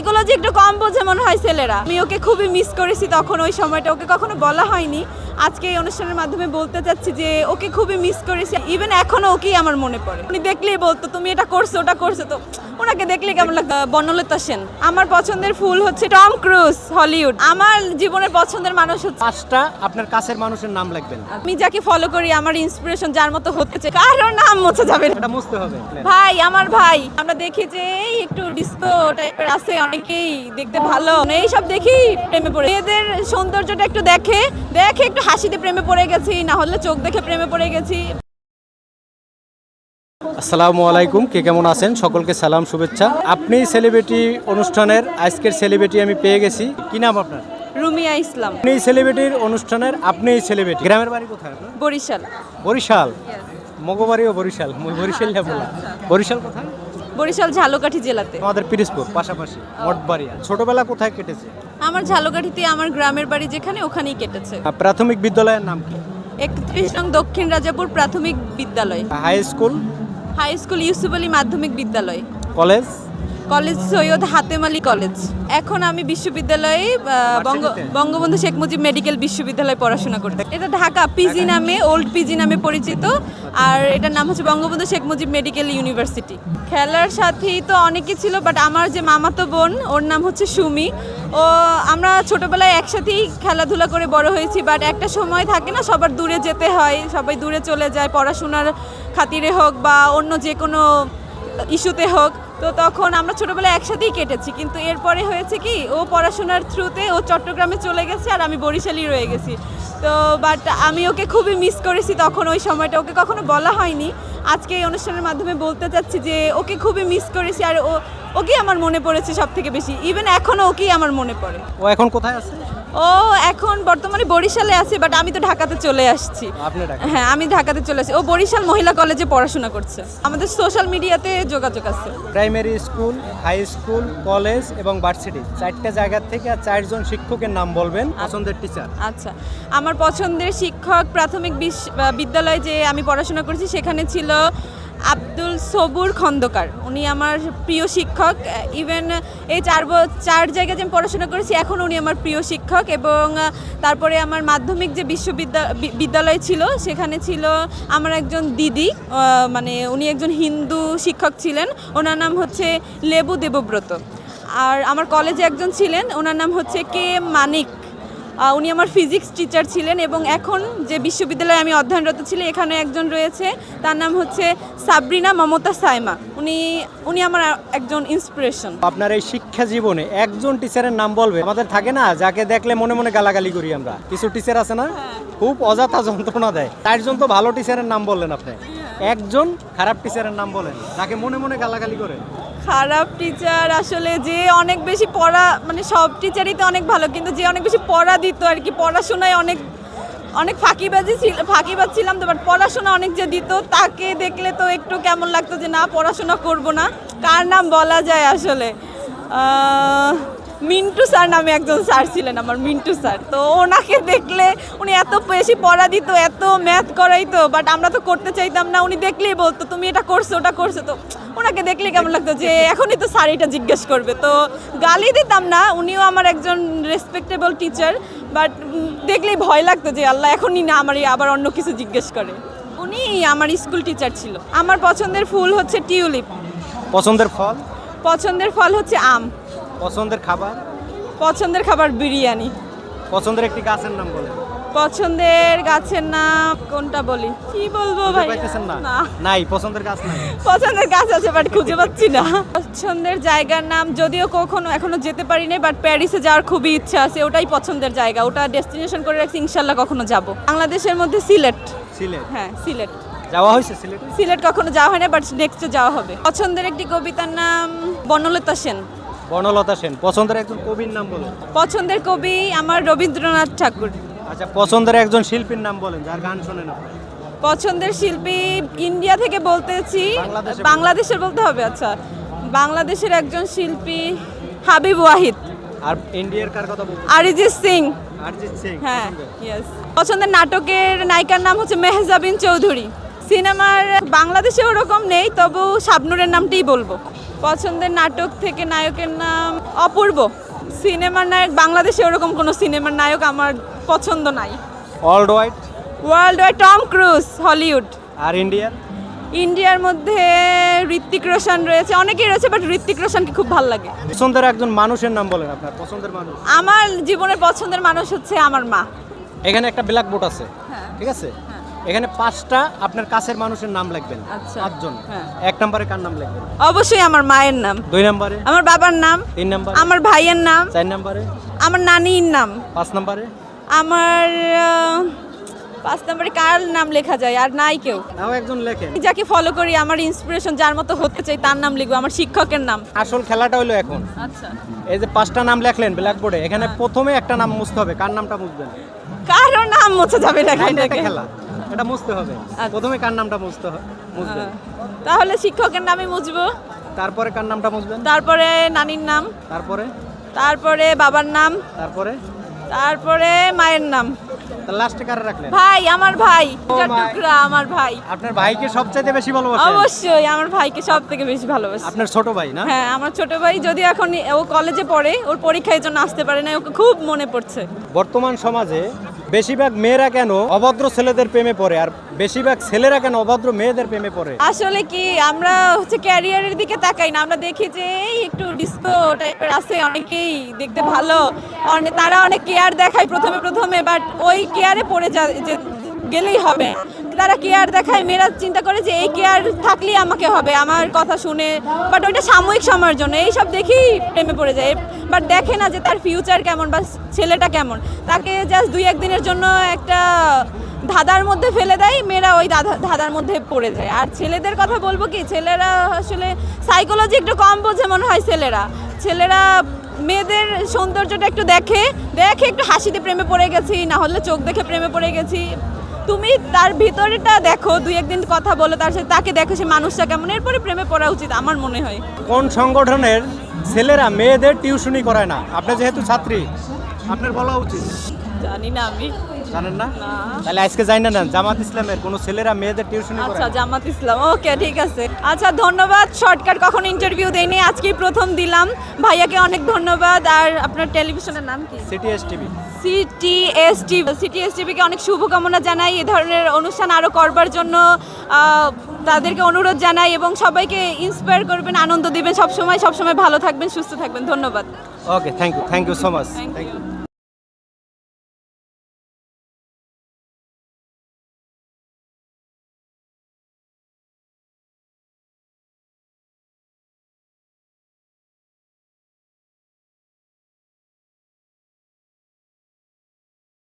Psychology একটু কম বোঝে মনে হয় ছেলেরা। আমি ওকে খুবই মিস করেছি তখন, ওই সময়টা ওকে কখনো বলা হয়নি। আজকে এই অনুষ্ঠানের মাধ্যমে বলতে চাচ্ছি যে ওকে খুবই মিস করেছি। ইভেন এখনও ওকেই আমার মনে পড়ে। উনি দেখলেই বলতো তুমি এটা করছ ওটা করছ। তো ওনাকে দেখলে কেমন লাগতো? বনলতা সেন। আমার পছন্দের ফুল হচ্ছে টম ক্রুজ হলিউড। আমার জীবনের পছন্দের মানুষ হচ্ছে পাঁচটা আপনার কাছের মানুষের নাম লিখবেন আমি যাকে ফলো করি আমার ইন্সপিরেশন যার মতো হতে চাই কারও নাম মোছা যাবে না। এটা মুছতে হবে ভাই আমার ভাই আমরা দেখি যে এই একটু ডিস্কো টাইপের আছে অনেকেই দেখতে ভালো। এই সব দেখি প্রেমে পড়ে। এদের সৌন্দর্যটা একটু দেখে দেখে একটু হাসিতে প্রেমে পড়ে গেছি না হলে চোখ দেখে প্রেমে পড়ে গেছি। আসসালামু আলাইকুম কে কেমন আছেন? সকলকে সালাম শুভেচ্ছা। আপনি সেলিব্রিটি অনুষ্ঠানের আজকের সেলিব্রিটি আমি পেয়ে গেছি। কি নাম আপনার? রুমিয়া ইসলাম। আপনি সেলিব্রিটির অনুষ্ঠানের আপনি সেলিব্রিটি। গ্রামের বাড়ি কোথায় আপনার? বরিশাল। বরিশাল? মগবাড়িও বরিশাল মই বরিশাল বলা বরিশাল কোথায়? বরিশাল ঝালকাঠি জেলাতে। আমাদের পিরিসপুর পাশাপাশি মঠবাড়িয়া। ছোটবেলা কোথায় কেটেছে? আমার ঝালকাঠিতে আমার গ্রামের বাড়ি যেখানে ওখানেই কেটেছে। প্রাথমিক বিদ্যালয়ের নাম কি? একত্রিশ নং দক্ষিণ রাজাপুর প্রাথমিক বিদ্যালয়। High school? High school Yusuf Ali মাধ্যমিক বিদ্যালয়। College? College Syed Hatem Ali college. এখন আমি বিশ্ববিদ্যালয়ে বঙ্গ বঙ্গবন্ধু শেখ মুজিব মেডিকেল বিশ্ববিদ্যালয়ে পড়াশোনা করতে এটা ঢাকা পিজি নামে ওল্ড পিজি নামে পরিচিত। আর এটার নাম হচ্ছে বঙ্গবন্ধু শেখ মুজিব মেডিকেল ইউনিভার্সিটি। খেলার সাথেই তো অনেকে ছিল বাট আমার যে মামাতো বোন ওর নাম হচ্ছে সুমি। ও আমরা ছোটোবেলায় একসাথেই খেলাধুলা করে বড় হয়েছি বাট একটা সময় থাকে না সবার দূরে যেতে হয় সবাই দূরে চলে যায় পড়াশোনার খাতিরে হোক বা অন্য যে কোনো ইস্যুতে হোক। তো তখন আমরা ছোটবেলায় একসাথেই কেটেছি, কিন্তু এরপরে হয়েছে কি, ও পড়াশোনার থ্রুতে ও চট্টগ্রামে চলে গেছে আর আমি বরিশালই রয়ে গেছি। তো বাট আমি ওকে খুবই মিস করেছি তখন ওই সময়টা, ওকে কখনো বলা হয়নি। আজকে এই অনুষ্ঠানের মাধ্যমে বলতে চাচ্ছি যে, ওকে খুবই মিস করেছি আর ও, ওকেই আমার মনে পড়েছে সব থেকে বেশি। ইভেন এখনও ওকেই আমার মনে পড়ে। ও এখন কোথায় আছে? ও এখন বর্তমানে বরিশালে আছে বাট আমি তো ঢাকাতে চলে আসছি। আপনি ঢাকা হ্যাঁ আমি ঢাকাতে চলে আসি ও বরিশাল মহিলা কলেজে পড়াশোনা করছে। আমাদের সোশ্যাল মিডিয়াতে যোগাযোগ আছে। Primary school high school college এবং ভার্সিটি চারটা জায়গা থেকে আর চারজন শিক্ষকের নাম বলবেন পছন্দের টিচার আচ্ছা। আমার পছন্দের শিক্ষক প্রাথমিক বিদ্যালয়ে যে আমি পড়াশোনা করেছি সেখানে ছিল আব্দুল সবুর খন্দকার। উনি আমার প্রিয় শিক্ষক। ইভেন এই চার চার জায়গায় যে আমি পড়াশোনা করেছি, এখন উনি আমার প্রিয় শিক্ষক এবং তারপরে আমার মাধ্যমিক যে বিশ্ববিদ্যালয় বিদ্যালয় ছিল, সেখানে ছিল আমার একজন দিদি মানে উনি একজন হিন্দু শিক্ষক ছিলেন। ওনার নাম হচ্ছে লেবু দেবব্রত। আর আমার কলেজে একজন ছিলেন, ওনার নাম হচ্ছে কে মানিক। উনি আমার ফিজিক্স টিচার ছিলেন এবং এখন যে বিশ্ববিদ্যালয়ে আমি অধ্যয়নরত ছিলাম এখানে একজন রয়েছে তার নাম হচ্ছে সাবরিনা মমতা সাইমা। উনি উনি আমার একজন ইন্সপিরেশন আপনার এই শিক্ষা জীবনে একজন টিচারের নাম বলবে? আমাদের থাকে না যাকে দেখলে মনে মনে গালাগালি করি আমরা। কিছু টিচার আছে না? খুব অযথা যন্ত্রণা দেয়। চারজন তো ভালো টিচারের নাম বললেন আপনি। একজন খারাপ টিচারের নাম বলেন যাকে মনে মনে গালাগালি করে। খারাপ টিচার আসলে যে অনেক বেশি পড়া মানে সব টিচারই তো অনেক ভালো, কিন্তু যে অনেক বেশি পড়া দিত আর কি, পড়াশোনায় অনেক অনেক ফাঁকিবাজি ছিল, ফাঁকিবাজ ছিলাম তো বাট পড়াশোনা অনেক যে দিত, তাকে দেখলে তো একটু কেমন লাগতো যে না, পড়াশোনা করব না। কার নাম বলা যায় আসলে? মিন্টু স্যার নামে একজন স্যার ছিলেন আমার মিন্টু স্যার। তো ওনাকে দেখলে উনি এত বেশি পড়া দিত এত ম্যাথ করাইতো বাট আমরা তো করতে চাইতাম না উনি দেখলেই বলতো তুমি এটা করছ ওটা করছ। তো ওনাকে দেখলে কেমন লাগতো যে এখনই তো স্যার এটা জিজ্ঞেস করবে। তো গালি দিতাম না উনিও আমার একজন রেসপেক্টেবল টিচার বাট দেখলেই ভয় লাগতো যে আল্লাহ এখনই না আমার আবার অন্য কিছু জিজ্ঞেস করে। উনি আমার স্কুল টিচার ছিল। আমার পছন্দের ফুল হচ্ছে টিউলিপ। পছন্দের ফল? পছন্দের ফল হচ্ছে আম। পছন্দের খাবার? পছন্দের খাবার বিরিয়ানি। পছন্দের একটি গাছের নাম বলেন। পছন্দের গাছের নাম কোনটা বলি? কি বলব ভাই? পাইতেছেন না? না। নাই পছন্দের গাছ নাই। পছন্দের গাছ আছে বাট খুঁজে পাচ্ছি না। পছন্দের জায়গার নাম যদিও কখনো এখনও যেতে পারিনি বাট প্যারিসে যাওয়ার খুবই ইচ্ছা আছে ওটাই পছন্দের জায়গা। ওটা ডেস্টিনেশন করে রাখছি ইনশাল্লাহ কখনো যাব। বাংলাদেশের মধ্যে সিলেট। সিলেট? হ্যাঁ সিলেট। যাওয়া হয়েছে সিলেটে? সিলেট কখনো যাওয়া হয় না বাট নেক্সটে যাওয়া হবে। পছন্দের একটি কবিতার নাম বনলতা সেন। বনলতা সেন পছন্দের একজন কবির নাম বলেন। পছন্দের কবি আমার রবীন্দ্রনাথ ঠাকুর। আচ্ছা পছন্দের একজন শিল্পীর নাম বলেন যার গান শোনেন আপনি। পছন্দের শিল্পী ইন্ডিয়া থেকে বলতেছি বাংলাদেশের বলতে হবে আচ্ছা। বাংলাদেশের একজন শিল্পী হাবিব ওয়াহিদ। আর ইন্ডিয়ার কার কথা বলব অরিজিৎ সিং। অরিজিৎ সিং হ্যাঁ ইয়েস পছন্দের নাটকের নায়িকার নাম হচ্ছে মেহজাবিন চৌধুরী। সিনেমার বাংলাদেশে ওরকম নেই তবু শাবনুরের নামটাই বলব। পছন্দের নাটক থেকে নায়কের নাম অপূর্ব। সিনেমার নায়ক বাংলাদেশে ওরকম কোনো সিনেমার নায়ক আমার পছন্দ নাই। Old white world wide Tom Cruise Hollywood আর ইন্ডিয়ার ইন্ডিয়ার মধ্যে ঋত্বিক রোশন রয়েছে অনেকেই রয়েছে বাট ঋত্বিক রোশনকে খুব ভালো লাগে। পছন্দের একজন মানুষের নাম বলেন আপনার পছন্দের মানুষ। আমার জীবনের পছন্দের মানুষ হচ্ছে আমার মা। এখানে একটা ব্ল্যাক বোর্ড আছে হ্যাঁ। ঠিক আছে? এখানে পাঁচটা আপনার কাছের মানুষের নাম লিখবেন আচ্ছা। পাঁচজন। হ্যাঁ। এক নম্বরে কার নাম লিখবেন অবশ্যই আমার মায়ের নাম। দুই নম্বরে? আমার বাবার নাম তিন নম্বরে? আমার ভাইয়ের নাম চার নম্বরে? আমার নানির নাম। পাঁচ নম্বরে? আমার পাঁচ নম্বরে কার নাম লেখা যায় আর নাই কেউ? তাও একজন আমি যাকে ফলো করি আমার ইন্সপিরেশন যার মতো হতে চাই তার নাম লিখব আমার শিক্ষকের নাম। আসল খেলাটা হলো এখন। আচ্ছা। এই যে পাঁচটা নাম লেখলেন ব্ল্যাক বোর্ডে এখানে প্রথমে একটা নাম মুছতে হবে কার নামটা মুছবেন? কারও নাম মুছে যাবে না। খেলা। এটা মুছতে হবে। আচ্ছা। প্রথমে কার নামটা মুছতে হবে মুছবেন? তাহলে শিক্ষকের নামই মুছবো। তারপরে কার নামটা মুছবেন? তারপরে নানির নাম। তারপরে? তারপরে বাবার নাম। তারপরে? তারপরে মায়ের নাম। লাস্টে কারে রাখলেন? ভাই আমার ভাই। টুকরা আমার ভাই। আপনার ভাইকে সবচাইতে বেশি ভালোবাসেন? অবশ্যই আমার ভাইকে সব থেকে বেশি ভালোবাসি। আপনার ছোট ভাই না? হ্যাঁ আমার ছোট ভাই যদি এখন ও কলেজে পড়ে ওর পরীক্ষার জন্য আসতে পারে না ওকে খুব মনে পড়ছে। বর্তমান সমাজে বেশিরভাগ মেয়েরা কেন অভদ্র ছেলেদের প্রেমে পড়ে? আর বেশিরভাগ ছেলেরা কেন অভদ্র মেয়েদের প্রেমে পড়ে? আসলে কি, আমরা হচ্ছে ক্যারিয়ারের দিকে তাকাই না। আমরা দেখি যে এই একটু ডিসকো টাইপের আছে, অনেকেই দেখতে ভালো। তারা অনেক কেয়ার দেখায় প্রথমে প্রথমে বাট ওই কেয়ারে পড়ে যা, গেলেই হবে। তারা কেয়ার দেখায়, মেয়েরা চিন্তা করে যে এই কেয়ার থাকলেই আমাকে হবে, আমার কথা শুনে। বাট ওইটা সাময়িক সময়ের জন্য, এইসব দেখেই প্রেমে পড়ে যায়। বাট দেখে না যে তার ফিউচার কেমন বা ছেলেটা কেমন। তাকে জাস্ট দুই একদিনের জন্য একটা ধাঁধার মধ্যে ফেলে দেয়, মেয়েরা ওই ধাঁধা ধাঁধার মধ্যে পড়ে যায়। আর ছেলেদের কথা বলব কি, ছেলেরা আসলে সাইকোলজি একটু কম বোঝে মনে হয় ছেলেরা। ছেলেরা মেয়েদের সৌন্দর্যটা একটু দেখে দেখে একটু হাসিতে প্রেমে পড়ে গেছি, না হলে চোখ দেখে প্রেমে পড়ে গেছি। তুমি তার ভিতরেটা দেখো দুই একদিন কথা বলো তার সাথে তাকে দেখো সে মানুষটা কেমন। এরপরে প্রেমে পড়া উচিত আমার মনে হয়। কোন সংগঠনের ছেলেরা মেয়েদের টিউশনই করায় না? আপনি যেহেতু ছাত্রী আপনার বলা উচিত। জানি না আমি। জানেন না। তাহলে আজকে জানি না জামাত ইসলামের কোনো ছেলেরা মেয়েদের টিউশনই আচ্ছা জামাত ইসলাম ওকে ঠিক আছে। আচ্ছা ধন্যবাদ শর্টকাট কখনো ইন্টারভিউ দেয়নি আজকেই প্রথম দিলাম। ভাইয়াকে অনেক ধন্যবাদ আর আপনার টেলিভিশনের নাম কি? CT S TV CTS TV CTS টিভিকে অনেক শুভকামনা জানাই এ ধরনের অনুষ্ঠান আরও করবার জন্য তাদেরকে অনুরোধ জানাই এবং সবাইকে ইন্সপায়ার করবেন আনন্দ দিবেন সবসময় সবসময় ভালো থাকবেন সুস্থ থাকবেন ধন্যবাদ। Okay thank you thank you so much thank you